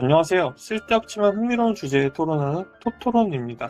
안녕하세요. 쓸데없지만 흥미로운 주제에 토론하는 토토론입니다.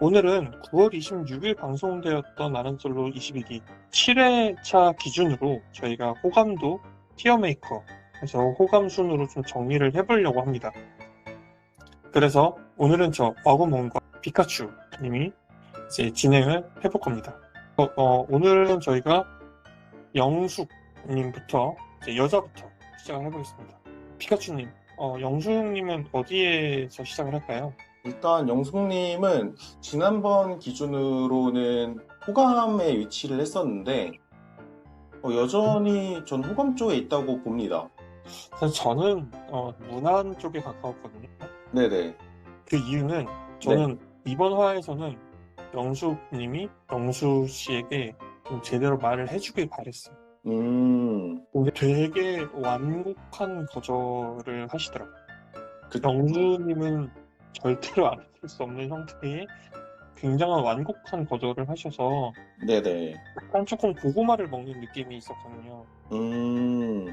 오늘은 9월 26일 방송되었던 나른솔로 21기 7회차 기준으로 저희가 호감도 티어메이커 그래서 호감 순으로 좀 정리를 해보려고 합니다. 그래서 오늘은 저 어그몬과 피카츄 님이 이제 진행을 해볼 겁니다. 어, 어, 오늘은 저희가 영숙 님부터 이제 여자부터 시작을 해보겠습니다. 피카츄 님, 어, 영숙님은 어디에서 시작을 할까요? 일단 영숙님은 지난번 기준으로는 호감에 위치를 했었는데 어, 여전히 전 호감 쪽에 있다고 봅니다. 사실 저는 어, 문안 쪽에 가까웠거든요. 네네. 그 이유는 저는 이번 화에서는 영숙님이 영수 씨에게 좀 제대로 말을 해주길 바랬어요. 음, 근데 되게 완곡한 거절을 하시더라고요. 그- 영수님은 절대로 알아볼 수 없는 형태의 굉장한 완곡한 거절을 하셔서 네네. 약간 조금 고구마를 먹는 느낌이 있었거든요. 음,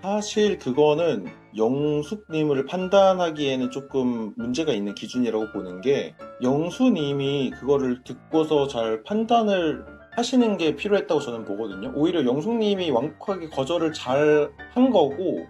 사실 그거는 영숙님을 판단하기에는 조금 문제가 있는 기준이라고 보는 게 영수님이 그거를 듣고서 잘 판단을 하시는 게 필요했다고 저는 보거든요. 오히려 영숙님이 완곡하게 거절을 잘 한 거고,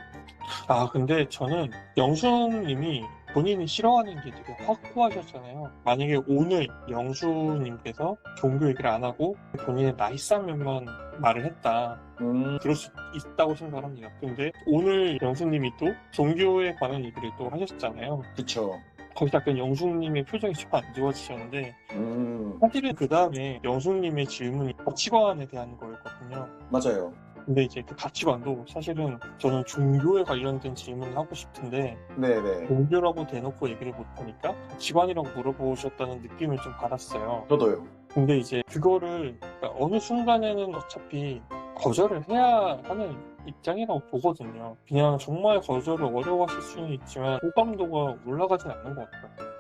아, 근데 저는 영수님이 본인이 싫어하는 게 되게 확고하셨잖아요. 만약에 오늘 영수님께서 종교 얘기를 안 하고 본인의 나이스한 면만 말을 했다. 음, 그럴 수 있다고 생각합니다. 근데 오늘 영수님이 또 종교에 관한 얘기를 또 하셨잖아요. 그쵸. 거기서 약간 영숙님의 표정이 좀안 좋아지셨는데 음, 사실은 그 다음에 영숙님의 질문이 가치관에 대한 거였거든요. 맞아요. 근데 이제 그 가치관도 사실은 저는 종교에 관련된 질문을 하고 싶은데 네네. 종교라고 대놓고 얘기를 못하니까 가치관이라고 물어보셨다는 느낌을 좀 받았어요. 저도요. 근데 이제 그거를 그러니까 어느 순간에는 어차피 거절을 해야 하는 입장이라고 보거든요. 그냥 정말 거절을 어려워하실 수는 있지만 호감도가 올라가진 않는 것 같아요.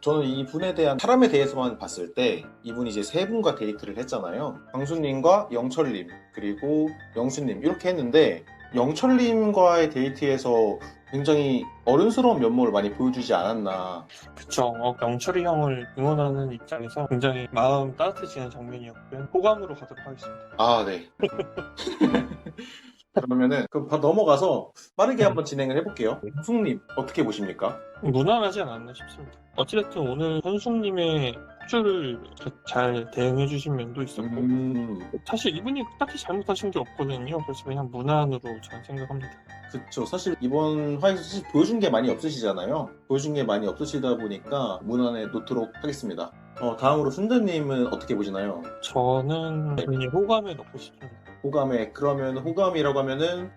저는 이 분에 대한 사람에 대해서만 봤을 때 이분이 이제 세 분과 데이트를 했잖아요. 강수님과 영철님 그리고 영수님 이렇게 했는데 영철님과의 데이트에서 굉장히 어른스러운 면모를 많이 보여주지 않았나. 그쵸. 어, 영철이 형을 응원하는 입장에서 굉장히 마음 따뜻해지는 장면이었고요. 호감으로 가도록 하겠습니다. 아 네. 그러면은 그럼 바로 넘어가서 빠르게 한번 진행을 해볼게요. 형숙님 어떻게 보십니까? 무난하지 않았나 싶습니다. 어찌됐든 오늘 현숙님의 호주를 잘 대응해 주신 면도 있었고 음, 사실 이분이 딱히 잘못하신 게 없거든요. 그래서 그냥 무난으로 저는 생각합니다. 그쵸. 사실 이번 화에서 사실 보여준 게 많이 없으시잖아요. 보여준 게 많이 없으시다 보니까 무난에 놓도록 하겠습니다. 어, 다음으로 순자님은 어떻게 보시나요? 저는 본인이 호감에 넣고 싶습니다. 호감에 그러면 호감이라고 하면은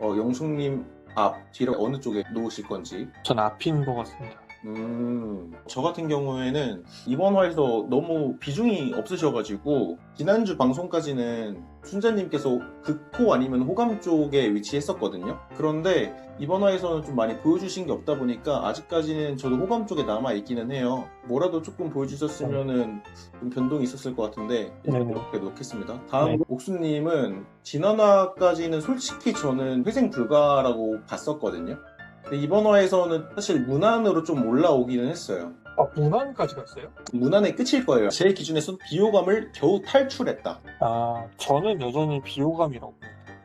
어, 영숙님 앞 뒤로 어느 쪽에 놓으실 건지. 전 앞인 것 같습니다. 음, 저 같은 경우에는 이번 화에서 너무 비중이 없으셔가지고 지난주 방송까지는 순자님께서 극호 아니면 호감 쪽에 위치했었거든요. 그런데 이번 화에서는 좀 많이 보여주신 게 없다 보니까 아직까지는 저도 호감 쪽에 남아 있기는 해요. 뭐라도 조금 보여주셨으면은 좀 변동이 있었을 것 같은데. 이렇게 놓겠습니다. 다음 네. 옥수님은 지난화까지는 솔직히 저는 회생 불가라고 봤었거든요. 근데 이번 화에서는 사실 문안으로 좀 올라오기는 했어요. 아, 무난까지 갔어요? 문안의 끝일 거예요. 제 기준에서는 비호감을 겨우 탈출했다. 아, 저는 여전히 비호감이라고.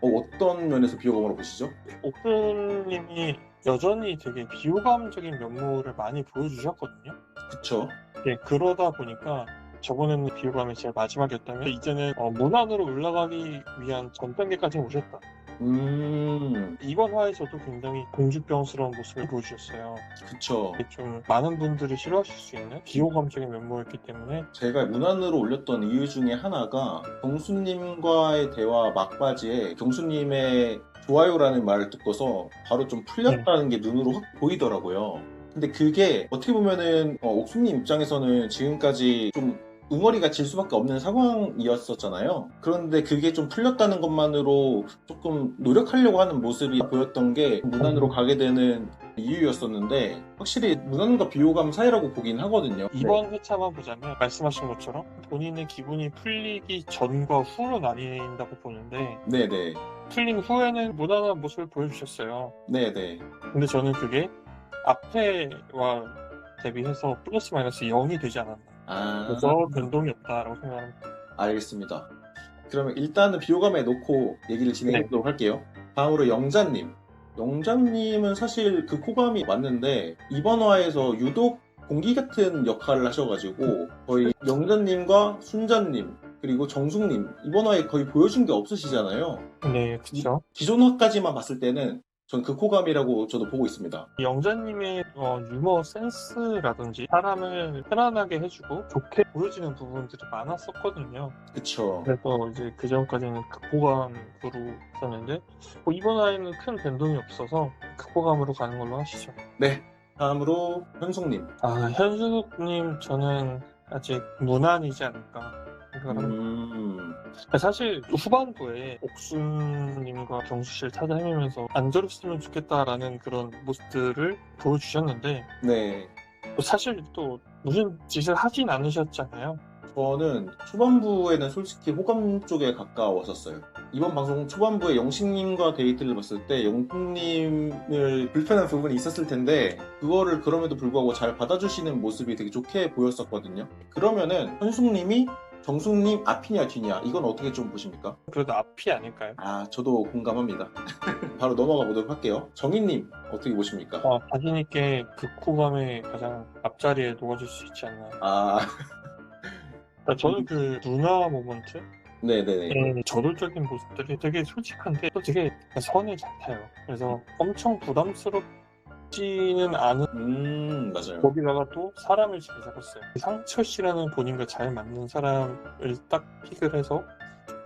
어, 떤 면에서 비호감으로 보시죠? 옥수님이 여전히 되게 비호감적인 면모를 많이 보여주셨거든요. 그쵸? 예, 그러다 보니까 저번에는 비호감이 제일 마지막이었다면 이제는 어, 문안으로 올라가기 위한 전 단계까지 오셨다. 음, 이번 화에서도 굉장히 공주병스러운 모습을 보여주셨어요. 그쵸. 이게 좀 많은 분들이 싫어하실 수 있는 비호감적인 면모였기 때문에 제가 문안으로 올렸던 이유 중에 하나가 경수님과의 대화 막바지에 경수님의 좋아요라는 말을 듣고서 바로 좀 풀렸다는 게 눈으로 확 보이더라고요. 근데 그게 어떻게 보면은 어, 옥수님 입장에서는 지금까지 좀 웅어리가 질 수밖에 없는 상황이었었잖아요. 그런데 그게 좀 풀렸다는 것만으로 조금 노력하려고 하는 모습이 보였던 게 무난으로 가게 되는 이유였었는데 확실히 무난과 비호감 사이라고 보긴 하거든요. 이번 회차만 보자면 말씀하신 것처럼 본인의 기분이 풀리기 전과 후로 나뉜다고 보는데 네네. 풀린 후에는 무난한 모습을 보여주셨어요. 네네. 근데 저는 그게 앞에와 대비해서 플러스 마이너스 0이 되지 않았나. 아. 그래서 변동이 없다라고 생각합니다. 알겠습니다. 그러면 일단은 비호감에 놓고 얘기를 진행해 보도록 할게요. 다음으로 영자님. 영자님은 사실 그 코감이 맞는데 이번 화에서 유독 공기 같은 역할을 하셔가지고 거의 영자님과 순자님 그리고 정숙님 이번 화에 거의 보여준 게 없으시잖아요. 네, 그렇죠. 기존 화까지만 봤을 때는 전그 코감이라고 저도 보고 있습니다. 영자님의 어, 유머 센스라든지 사람을 편안하게 해주고 좋게 보여지는 부분들이 많았었거든요. 그쵸. 그래서 이제 그 전까지는 극호감으로 있었는데 뭐 이번 화에는 큰 변동이 없어서 극호감으로 가는 걸로 하시죠. 네. 다음으로 현숙님. 아 현숙님 저는 아직 무난이지 않을까 생각합니다. 음. 사실 후반부에 옥순님과 경수 씨를 찾아 헤매면서 안 저랬으면 좋겠다라는 그런 모습들을 보여주셨는데 네. 또 사실 또 무슨 짓을 하진 않으셨잖아요. 저는 초반부에는 솔직히 호감 쪽에 가까웠었어요. 이번 방송 초반부에 영식님과 데이트를 봤을 때 영식님을 불편한 부분이 있었을 텐데 그거를 그럼에도 불구하고 잘 받아주시는 모습이 되게 좋게 보였었거든요. 그러면은 현숙님이 정숙님 앞이냐 뒤냐 이건 어떻게 좀 보십니까? 그래도 앞이 아닐까요? 아 저도 공감합니다. 바로 넘어가 보도록 할게요. 정희님 어떻게 보십니까? 어, 자신 있게 극호감의 가장 앞자리에 놓아줄 수 있지 않나. 아 그러니까 저는 그 누나 모먼트, 네네네. 의 저돌적인 모습들이 되게 솔직한데 또 되게 선을 잘 타요. 그래서 엄청 부담스럽 지는 않은 음 맞아요. 거기다가 또 사람을 잘 잡았어요. 상철 씨라는 본인과 잘 맞는 사람을 딱 픽을 해서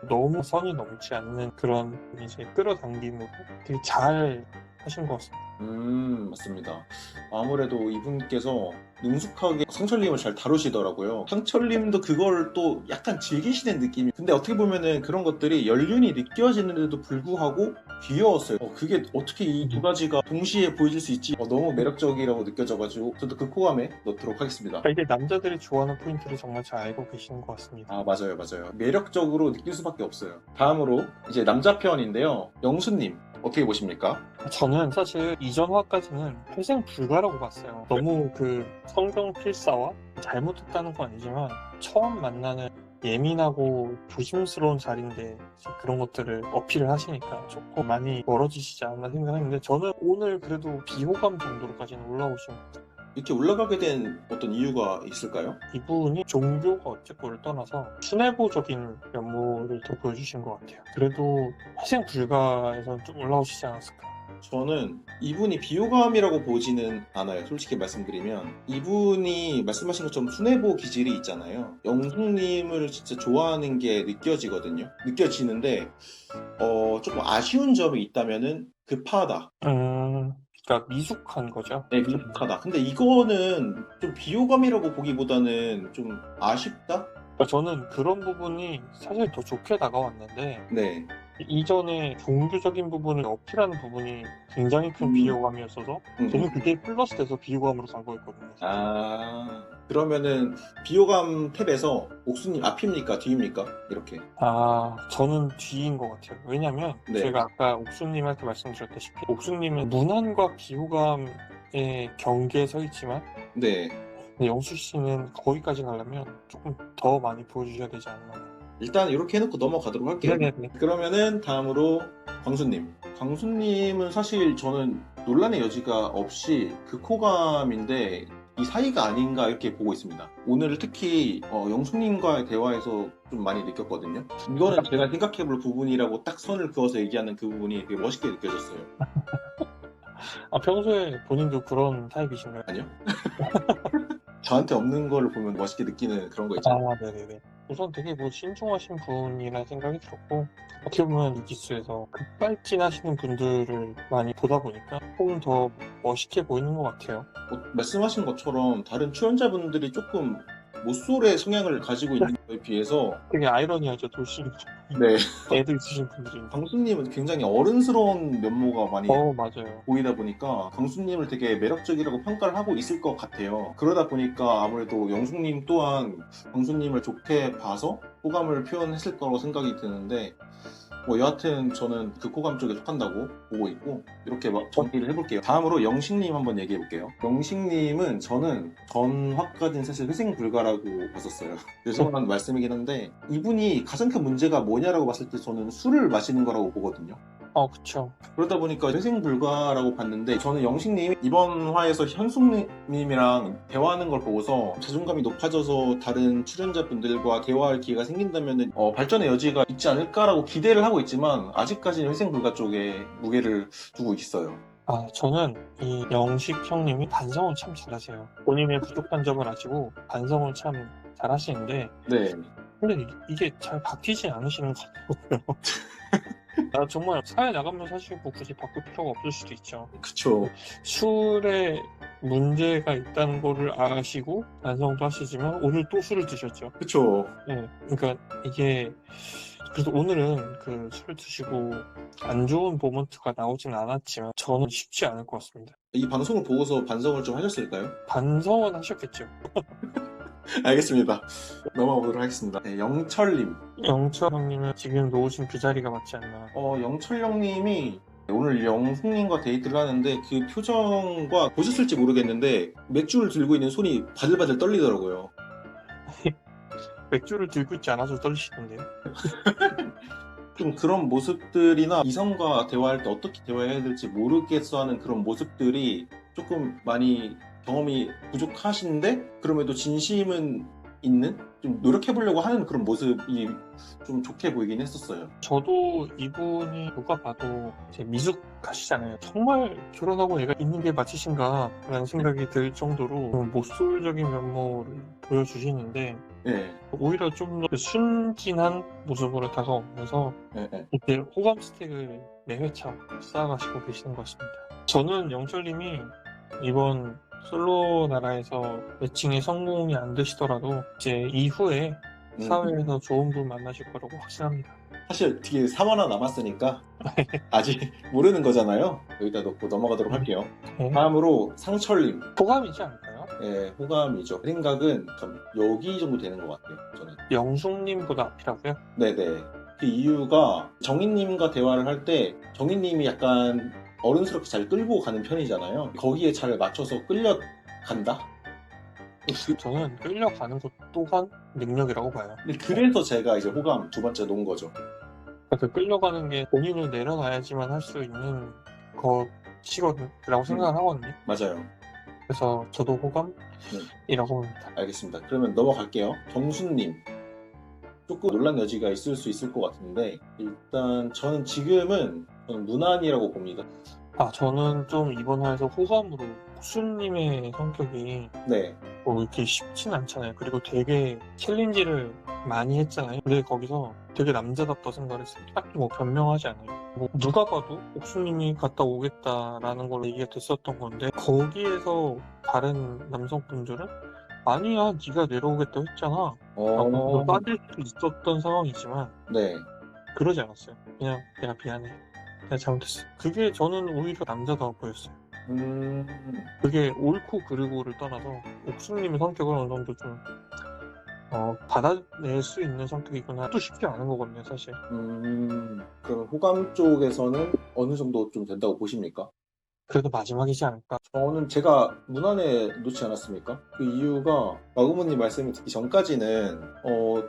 너무 선이 넘지 않는 그런 이제 끌어당김으로 되게 잘 하신 것 같습니다. 음, 맞습니다. 아무래도 이분께서 능숙하게 상철님을 잘 다루시더라고요. 상철님도 그걸 또 약간 즐기시는 느낌이. 근데 어떻게 보면은 그런 것들이 연륜이 느껴지는데도 불구하고 귀여웠어요. 어, 그게 어떻게 이 두 가지가 동시에 보여질 수 있지? 어, 너무 매력적이라고 느껴져가지고 저도 그 코감에 넣도록 하겠습니다. 그러니까 이게 남자들이 좋아하는 포인트를 정말 잘 알고 계시는 것 같습니다. 아, 맞아요, 맞아요. 매력적으로 느낄 수밖에 없어요. 다음으로 이제 남자 편인데요. 영수님, 어떻게 보십니까? 저는 사실 이전 화까지는 회생 불가라고 봤어요. 너무 그 성경 필사와 잘못했다는 건 아니지만 처음 만나는 예민하고 조심스러운 자리인데 그런 것들을 어필을 하시니까 조금 많이 멀어지시지 않나 생각했는데 저는 오늘 그래도 비호감 정도로까지는 올라오신 것 같아요. 이렇게 올라가게 된 어떤 이유가 있을까요? 이분이 종교가 어쨌고를 떠나서 순애보적인 면모를 더 보여주신 것 같아요. 그래도 회생 불가에서는 좀 올라오시지 않았을까. 저는 이분이 비호감이라고 보지는 않아요. 솔직히 말씀드리면 이분이 말씀하신 것처럼 순애보 기질이 있잖아요. 영숙님을 진짜 좋아하는 게 느껴지거든요. 느껴지는데 어, 조금 아쉬운 점이 있다면은 급하다. 음, 그러니까 미숙한 거죠. 네, 미숙하다. 근데 이거는 좀 비호감이라고 보기보다는 좀 아쉽다. 그러니까 저는 그런 부분이 사실 더 좋게 다가왔는데 네. 이전에 종교적인 부분을 어필하는 부분이 굉장히 큰 음. 비호감이었어서 음. 저는 그게 플러스 돼서 비호감으로 간 거였거든요. 아 그러면은 비호감 탭에서 옥수님 앞입니까 뒤입니까? 이렇게. 아, 저는 뒤인 것 같아요. 왜냐면 네. 제가 아까 옥수님한테 말씀드렸다시피 옥수님은 무난과 비호감의 경계에 서 있지만 네. 근데 영수 씨는 거기까지 가려면 조금 더 많이 보여주셔야 되지 않나. 일단 이렇게 해놓고 넘어가도록 할게요. 네네네. 그러면은 다음으로 광수님. 광수님은 사실 저는 논란의 여지가 없이 그 코감인데 이 사이가 아닌가 이렇게 보고 있습니다. 오늘 특히 어, 영숙님과의 대화에서 좀 많이 느꼈거든요. 이거는 제가 생각해볼 부분이라고 딱 선을 그어서 얘기하는 그 부분이 되게 멋있게 느껴졌어요. 아, 평소에 본인도 그런 타입이신가요? 아니요? 저한테 없는 거를 보면 멋있게 느끼는 그런 거 있잖아요. 아, 네네네. 우선 되게 뭐 신중하신 분이라는 생각이 들었고, 어떻게 보면 이기스에서 급발진 하시는 분들을 많이 보다 보니까 조금 더 멋있게 보이는 것 같아요. 뭐, 말씀하신 것처럼 다른 출연자분들이 조금 모쏠의 성향을 가지고 있는 거에 비해서 되게 아이러니하죠, 돌싱. 네 애도 있으신 분들이. 강수님은 굉장히 어른스러운 면모가 많이 어, 맞아요. 보이다 보니까 강수님을 되게 매력적이라고 평가를 하고 있을 것 같아요. 그러다 보니까 아무래도 영숙님 또한 강수님을 좋게 봐서 호감을 표현했을 거라고 생각이 드는데 뭐 여하튼 저는 그 호감 쪽에 속한다고 보고 있고 이렇게 막 정리를 해볼게요. 다음으로 영식님 한번 얘기해 볼게요. 영식님은 저는 전화까지는 사실 회생 불가라고 봤었어요. 죄송한 말씀이긴 한데 이분이 가장 큰 문제가 뭐냐라고 봤을 때 저는 술을 마시는 거라고 보거든요. 어, 그쵸. 그러다 보니까 회생 불가라고 봤는데 저는 영식님이 이번 화에서 현숙님이랑 대화하는 걸 보고서 자존감이 높아져서 다른 출연자분들과 대화할 기회가 생긴다면 어, 발전의 여지가 있지 않을까라고 기대를 하고 있지만 아직까지는 회생 불가 쪽에 무게를 두고 있어요. 아, 저는 이 영식 형님이 반성을 참 잘하세요. 본인의 부족한 점을 아시고 반성을 참 잘하시는데, 네. 근데 이- 이게 잘 바뀌지 않으시는 것 같아요. 아, 정말 사회 나가면 사실 뭐 굳이 바꿀 필요가 없을 수도 있죠. 그쵸. 술에 문제가 있다는 거를 아시고 반성도 하시지만 오늘 또 술을 드셨죠. 그쵸. 네, 그러니까 이게 그래서 오늘은 그 술 드시고 안 좋은 모먼트가 나오진 않았지만 저는 쉽지 않을 것 같습니다. 이 방송을 보고서 반성을 좀 하셨을까요? 반성은 하셨겠죠. 알겠습니다. 넘어가 보도록 하겠습니다. 네, 영철님. 영철 형님은 지금 놓으신 그 자리가 맞지 않나. 어, 영철 형님이 오늘 영숙님과 데이트를 하는데 그 표정과 보셨을지 모르겠는데 맥주를 들고 있는 손이 바들바들 떨리더라고요. 맥주를 들고 있지 않아서 떨리시던데요. 좀 그런 모습들이나 이성과 대화할 때 어떻게 대화해야 될지 모르겠어 하는 그런 모습들이 조금 많이 경험이 부족하신데 그럼에도 진심은 있는 좀 노력해 보려고 하는 그런 모습이 좀 좋게 보이긴 했었어요. 저도 이분이 누가 봐도 이제 미숙하시잖아요. 정말 결혼하고 애가 있는 게 맞으신가? 라는 생각이 들 정도로 좀 모쏠적인 면모를 보여주시는데 네, 오히려 좀 더 순진한 모습으로 다가오면서 네, 네. 이때 호감 스택을 매회차 쌓아가시고 계시는 것 같습니다. 저는 영철님이 이번 솔로 나라에서 매칭에 성공이 안 되시더라도 이제 이후에 음. 사회에서 좋은 분 만나실 거라고 확신합니다. 사실 뒤에 3 하나 남았으니까 아직 모르는 거잖아요. 여기다 놓고 넘어가도록 할게요. 네. 다음으로 상철님. 호감이지 않을까요? 예, 호감이죠. 생각은 참 여기 정도 되는 것 같아요. 저는. 영숙님보다 앞이라고요? 네네. 그 이유가 정인님과 대화를 할 때 정인님이 약간 어른스럽게 잘 끌고 가는 편이잖아요. 거기에 잘 맞춰서 끌려간다? 그- 저는 끌려가는 것 또한 능력이라고 봐요. 근데 그래서 제가 이제 호감 두 번째 놓은 거죠. 그 끌려가는 게 본인을 내려놔야지만 할 수 있는 것이라고 생각을 하거든요. 맞아요. 그래서 저도 호감이라고 봅니다. 알겠습니다. 그러면 넘어갈게요. 정수님. 조금 논란 여지가 있을 수 있을 것 같은데 일단 저는 지금은 저는 무난이라고 봅니다. 아, 저는 좀 이번 화에서 호감으로 옥수님의 성격이 네, 뭐 이렇게 쉽진 않잖아요. 그리고 되게 챌린지를 많이 했잖아요. 근데 거기서 되게 남자답다 생각을 했어요. 딱히 뭐 변명하지 않아요. 뭐 누가 봐도 옥수님이 갔다 오겠다라는 걸로 얘기가 됐었던 건데 거기에서 다른 남성분들은 아니야 네가 내려오겠다 했잖아 라고 어, 따질 수 있었던 상황이지만 네, 그러지 않았어요. 그냥 내가 미안해. 내가 잘못했어. 그게 저는 오히려 남자다워 보였어요. 음, 그게 옳고 그르고를 떠나서 옥수님의 성격을 어느 정도 좀 어, 받아낼 수 있는 성격이구나. 또 쉽지 않은 거거든요, 사실. 음, 그럼 호감 쪽에서는 어느 정도 좀 된다고 보십니까? 그래도 마지막이지 않을까. 저는 제가 무난에 놓지 않았습니까? 그 이유가 마구모님 말씀을 듣기 전까지는 어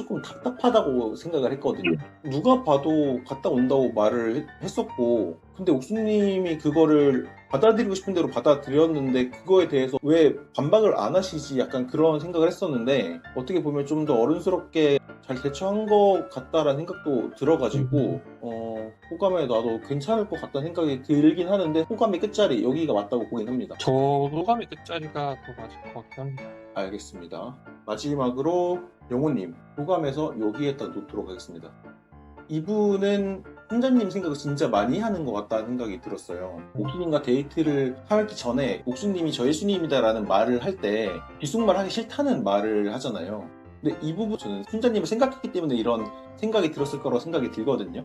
조금 답답하다고 생각을 했거든요. 누가 봐도 갔다 온다고 말을 했- 했었고 근데 옥수님이 그거를 받아들이고 싶은 대로 받아들였는데 그거에 대해서 왜 반박을 안 하시지 약간 그런 생각을 했었는데 어떻게 보면 좀 더 어른스럽게 잘 대처한 것 같다라는 생각도 들어가지고 어, 호감에 놔도 괜찮을 것 같다는 생각이 들긴 하는데 호감의 끝자리 여기가 맞다고 보긴 합니다. 저 호감의 끝자리가 더 맞을 것 같긴 합니다. 알겠습니다. 마지막으로 영호님 호감에서 여기에다 놓도록 하겠습니다. 이분은 순자님 생각을 진짜 많이 하는 것 같다는 생각이 들었어요. 옥수님과 데이트를 하기 전에 옥수님이 저의 순위입니다라는 말을 할때 뒷속말 하기 싫다는 말을 하잖아요. 근데 이 부분 저는 순자님을 생각했기 때문에 이런 생각이 들었을 거라고 생각이 들거든요.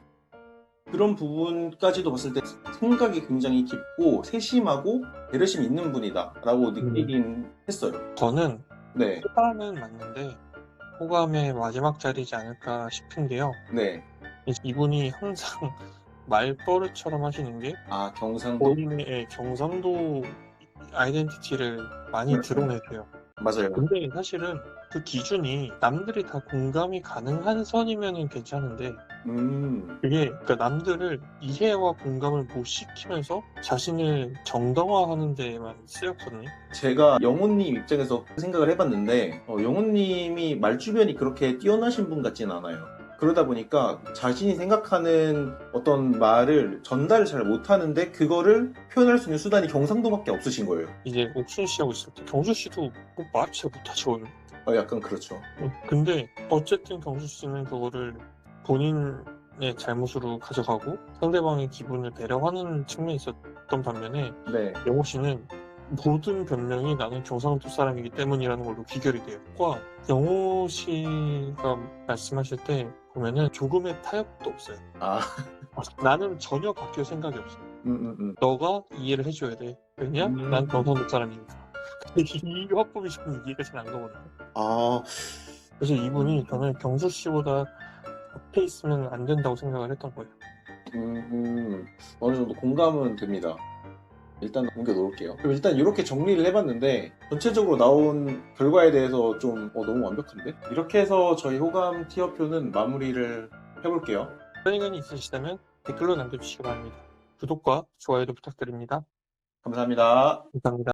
그런 부분까지도 봤을 때 생각이 굉장히 깊고 세심하고 배려심이 있는 분이다라고 느끼긴 했어요. 저는 네, 호감은 맞는데 호감의 마지막 자리지 않을까 싶은 게요. 네. 이- 이분이 항상 말버릇처럼 하시는 게 아 경상도 본인의 예, 경상도 아이덴티티를 많이 네. 드러내세요. 맞아요. 근데 사실은 그 기준이 남들이 다 공감이 가능한 선이면 괜찮은데 음, 그게 그러니까 남들을 이해와 공감을 못 시키면서 자신을 정당화하는 데에만 쓰였거든요. 제가 영호님 입장에서 생각을 해봤는데 어, 영호님이 말주변이 그렇게 뛰어나신 분 같진 않아요. 그러다 보니까 자신이 생각하는 어떤 말을 전달을 잘 못하는데 그거를 표현할 수 있는 수단이 경상도밖에 없으신 거예요. 이제 옥순 씨하고 있을 때 경수 씨도 뭐 말을 잘 못하죠. 어, 약간 그렇죠. 어, 근데 어쨌든 경수 씨는 그거를 본인의 잘못으로 가져가고 상대방의 기분을 배려하는 측면이 있었던 반면에 네. 영호 씨는 모든 변명이 나는 경상도 사람이기 때문이라는 걸로 귀결이. 과 영호 씨가 말씀하실 때 보면은 조금의 타협도 없어요. 아, 나는 전혀 바뀔 생각이 없어. 음, 음, 음. 너가 이해를 해줘야 돼. 왜냐? 음. 난 경상도 사람이니까. 이 화법이 좀 이해가 잘 안 가거든요. 아, 그래서 이분이 저는 경수 씨보다 앞에 있으면 안 된다고 생각을 했던 거예요. 음, 음. 어느 정도 공감은 됩니다. 일단 옮겨 놓을게요. 그럼 일단 이렇게 정리를 해봤는데 전체적으로 나온 결과에 대해서 좀 어, 너무 완벽한데? 이렇게 해서 저희 호감 티어표는 마무리를 해볼게요. 의견이 있으시다면 댓글로 남겨주시기 바랍니다. 구독과 좋아요도 부탁드립니다. 감사합니다. 감사합니다.